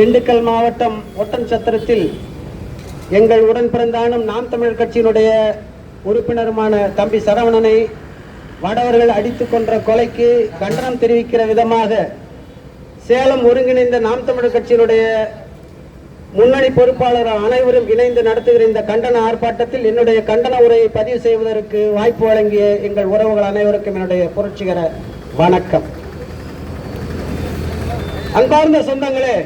திண்டுக்கல் மாவட்டம் ஒட்டன் சத்திரத்தில் எங்கள் உடன் பிறந்தானும் நாம் தமிழர் கட்சியினுடைய உறுப்பினருமான தம்பி சரவணனை வடவர்கள் அடித்து கொன்ற கொலைக்கு கண்டனம் தெரிவிக்கிற விதமாக சேலம் ஒருங்கிணைந்த நாம் தமிழர் கட்சியினுடைய முன்னணி பொறுப்பாளர் அனைவரும் இணைந்து நடத்துகிற இந்த கண்டன ஆர்ப்பாட்டத்தில் என்னுடைய கண்டன உரையை பதிவு செய்வதற்கு வாய்ப்பு வழங்கிய எங்கள் உறவுகள் அனைவருக்கும் என்னுடைய புரட்சிகர வணக்கம். அன்பார்ந்த சொந்தங்களே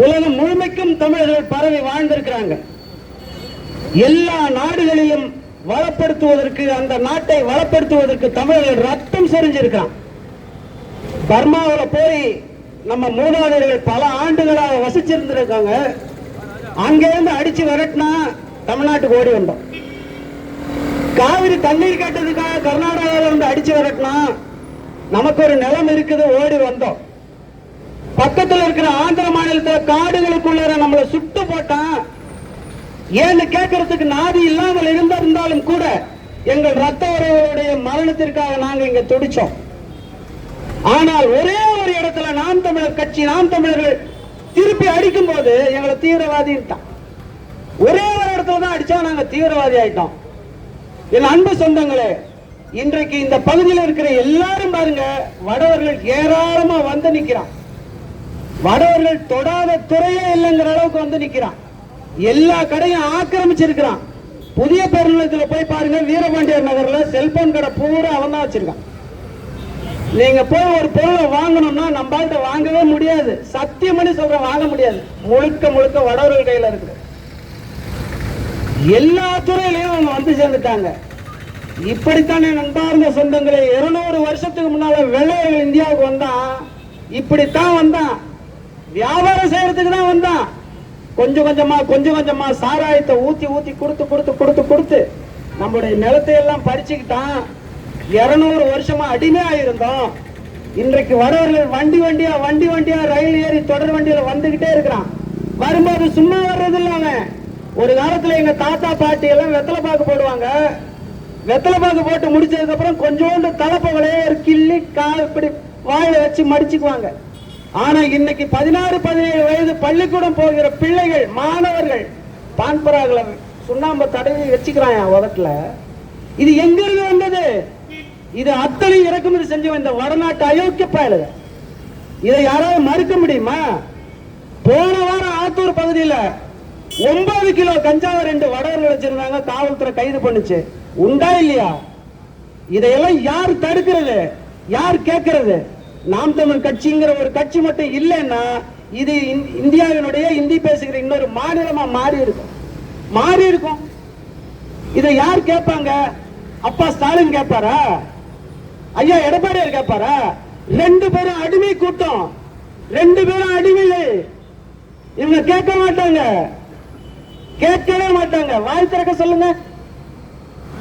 உலகம் முழுமைக்கும் தமிழர்கள் பரவி வாழ்ந்திருக்கிறாங்க. எல்லா நாடுகளிலும் வளப்படுத்துவதற்கு அந்த நாட்டை வளப்படுத்துவதற்கு தமிழர்கள் ரத்தம் சொரிஞ்சிருக்கான் பர்மாவில் போய் நம்ம மூதாதையர்கள் பல ஆண்டுகளாக வசிச்சிருந்திருக்காங்க. அங்கேருந்து அடிச்சு வரட்டினா தமிழ்நாட்டுக்கு ஓடி வந்தோம். காவிரி தண்ணீர் கேட்டதுக்காக கர்நாடகாவில் இருந்து அடிச்சு வரட்டினா நமக்கு ஒரு நிலம் இருக்குது ஓடி வந்தோம். பக்கத்தில் இருக்கிற ஆந்திர மாநிலத்துல காடுகளுக்குள்ள நம்மளை சுட்டு போட்டான். ஏன்னு கேட்கறதுக்கு நாதி இல்லாமல் இருந்திருந்தாலும் கூட எங்கள் ரத்த உறவுடைய மரணத்திற்காக நாங்கள் இங்க துடிச்சோம். ஆனால் ஒரே ஒரு இடத்துல நாம் தமிழர் கட்சி நாம் தமிழர்கள் திருப்பி அடிக்கும் போது எங்களை தீவிரவாதிட்டான் ஒரே ஒரு இடத்துல தான் அடிச்சா நாங்க தீவிரவாதி ஆயிட்டோம். என் அன்பு சொந்தங்களே இன்றைக்கு இந்த பகுதியில் இருக்கிற எல்லாரும் பாருங்க வடவர்கள் ஏராளமா வந்து நிக்கிறான். வடவர்கள் தொடாத துறையே இல்லைங்கிற அளவுக்கு வந்து நிக்கிறான். எல்லா கடையும் ஆக்கிரமிச்சிருக்கிறான். புதிய பேருநிலையத்தில் போய் பாருங்க வீரபாண்டியர் நகர்ல செல்போன் கடை பூரா அவன் தான் வச்சிருக்கான். நீங்க போய் ஒரு பொருளை வாங்கணும்னா நம்மள்கிட்ட வாங்கவே முடியாது. சத்தியம் பண்ணி சொல்றேன் வாங்க முடியாது. முழுக்க முழுக்க வடவர்கள் கையில இருக்குது. எல்லா துறையிலையும் அவங்க வந்து சேர்ந்துட்டாங்க. இப்படித்தானே நண்பார்ந்த சொந்தங்களே இருநூறு வருஷத்துக்கு முன்னால வெள்ளையர்கள் இந்தியாவுக்கு வந்தான். இப்படித்தான் வந்தான். வியாபாரம் செய்யறதுக்கு தான் வந்தான். கொஞ்சம் கொஞ்சமா கொஞ்சம் கொஞ்சமா சாராயத்தை ஊத்தி ஊத்தி கொடுத்து கொடுத்து கொடுத்து கொடுத்து நம்மளுடைய நிலத்தை எல்லாம் பறிச்சுக்கிட்டான். இருநூறு வருஷமா அடிமையா இருந்தோம். இன்றைக்கு வரவர்கள் வண்டி வண்டியா வண்டி வண்டியா ரயில் ஏறி தொடர் வண்டியில வந்துகிட்டே இருக்கிறான். வரும்போது சும்மா வர்றது இல்ல அவன். ஒரு காலத்துல எங்க தாத்தா பாட்டி எல்லாம் வெத்தலை பாக்கு போடுவாங்க. வெத்தலை பாக்கு போட்டு முடிச்சதுக்கு அப்புறம் கொஞ்சோண்டு தலைப்பவளையே ஒரு கிள்ளி கால் இப்படி வாயில வச்சு மடிச்சுக்குவாங்க. ஆனா இன்னைக்கு பதினாறு பதினேழு வயது பள்ளிக்கூடம் போகிற பிள்ளைகள் மாணவர்கள் பான்பராகல சுண்ணாம்பு தடவி வச்சுக்கிறான் என் உதட்டுல. இது எங்க இருந்து வந்தது? இது அத்தனை இறக்குமதி செஞ்சவன் இந்த வடநாட்டு அயோக்கிய பயலுக. இதை யாராவது மறுக்க முடியுமா? போன வாரம் ஆத்தூர் பகுதியில ஒன்பது கிலோ கஞ்சாவை ரெண்டு வடவர்கள் வச்சிருந்தாங்க காவல்துறை கைது பண்ணுச்சு. உண்டா இல்லையா? இதையெல்லாம் யார் தடுக்கிறது? யார் கேட்கறது? நாம் தமிழ் கட்சிங்கிற ஒரு கட்சி மட்டும் இல்லைன்னா இது இந்- இந்தியாவினுடைய இந்தி பேசுகிற இன்னொரு மாநிலமா மாறி இருக்கும். மாறி இருக்கும். இதை யார் கேட்பாங்க? அப்பா ஸ்டாலின் கேட்பாரா? ஐயா எடப்பாடியார் கேட்பாரா? ரெண்டு பேரும் அடிமை கூட்டம். ரெண்டு பேரும் அடிமைகள். இவங்க கேட்க மாட்டாங்க. கேட்கவே மாட்டாங்க. வாய் திறக்க சொல்லுங்க.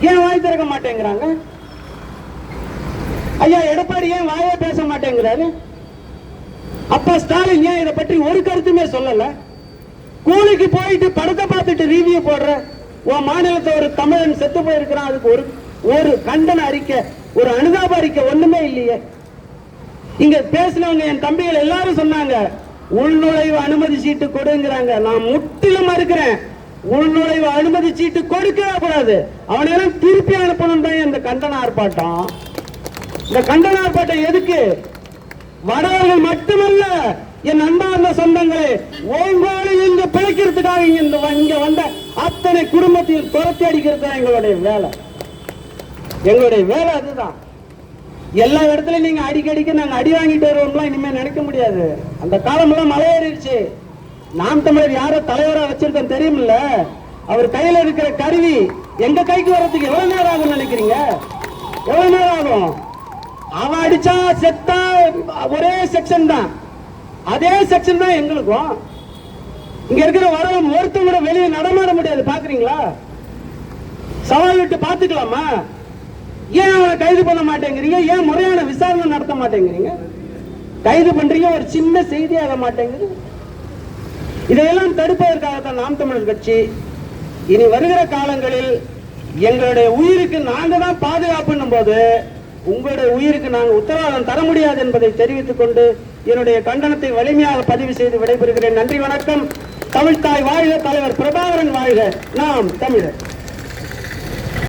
ஏன் வாய் திறக்க மாட்டேங்கிறாங்க? ஐயா எடப்பாடி ஏன் வாயே பேச மாட்டேங்கிறாரு? அப்ப ஸ்டாலின் ஏன் இதை பற்றி ஒரு கருத்துமே சொல்லல? கூலிக்கு போயிட்டு படத்தை பார்த்துட்டு ரிவ்யூ போடுற உன் மாநிலத்தை ஒரு தமிழன் செத்து போயிருக்கிறான் அதுக்கு ஒரு ஒரு கண்டன அறிக்கை ஒரு அனுதாப அறிக்கை ஒண்ணுமே இல்லையே. இங்க பேசினவங்க என் தம்பிகள் எல்லாரும் சொன்னாங்க உள்நுழைவு அனுமதி சீட்டு கொடுங்கிறாங்க. நான் முற்றிலும் மறுக்கிறேன். உள்நுழைவு அனுமதி சீட்டு கொடுக்கவே கூடாது. அவனையெல்லாம் திருப்பி அனுப்பணும் தான் இந்த கண்டன ஆர்ப்பாட்டம். இந்த கண்டன ஆர்ப்பாட்டம் எதுக்கு? வடவர்கள் மட்டுமல்ல என் அன்பார்ந்த சொந்தங்களே ஒவ்வொரு இங்க பிழைக்கிறதுக்காக இங்க இந்த இங்க வந்த அத்தனை குடும்பத்தையும் துரத்தி அடிக்கிறது தான் எங்களுடைய வேலை. எங்களுடைய வேலை அதுதான். எல்லா இடத்துலயும் நீங்க அடிக்கடிக்கு நாங்க அடி வாங்கிட்டு வருவோம்லாம் இனிமே நினைக்க முடியாது. அந்த காலமெல்லாம் மலையேறிடுச்சு நாம் தமிழர் யாரோ தலைவரா வச்சிருக்கோம் தெரியுமில்ல? அவர் கையில இருக்கிற கருவி எங்க கைக்கு வர்றதுக்கு எவ்வளவு நேரம் ஆகும்னு நினைக்கிறீங்க? எவ்வளவு நேரம் ஆகும்? அவன் அடிச்சா செத்தா ஒரே செக்ஷன் தான். அதே செக்ஷன் தான் எங்களுக்கும். இங்க இருக்கிற வரவன் ஒருத்தன் கூட வெளியே நடமாட முடியாது பாக்குறீங்களா? சவால் விட்டு பாத்துக்கலாமா ஏன் அவனை கைது பண்ண மாட்டேங்கிறீங்க? ஏன் முறையான விசாரணை நடத்த மாட்டேங்கிறீங்க? கைது பண்றீங்க ஒரு சின்ன செய்தி ஆக மாட்டேங்குது. இதையெல்லாம் தடுப்பதற்காகத்தான் நாம் தமிழர் கட்சி இனி வருகிற காலங்களில் எங்களுடைய உயிருக்கு நாங்க தான் பாதுகாப்புன்னும் போது உங்களுடைய உயிருக்கு நாங்கள் உத்தரவாதம் தர முடியாது என்பதை தெரிவித்துக் கொண்டு என்னுடைய கண்டனத்தை வலிமையாக பதிவு செய்து விடைபெறுகிறேன். நன்றி வணக்கம். தமிழ்தாய் வாழ்க தலைவர் பிரபாகரன் வாழ்க நாம் தமிழர்.